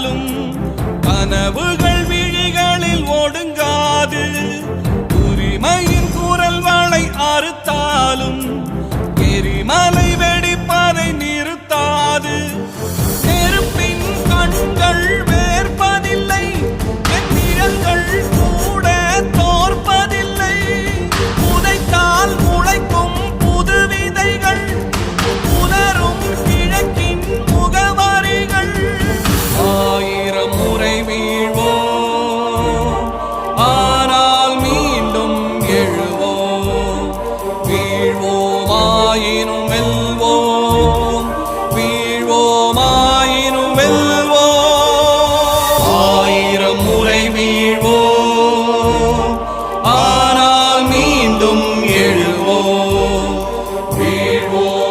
ஆனாலும் கனவுகள் விழிகளில் ஒடுங்காது. உரிமையின் குரல் வளை அறுத்தாலும் people.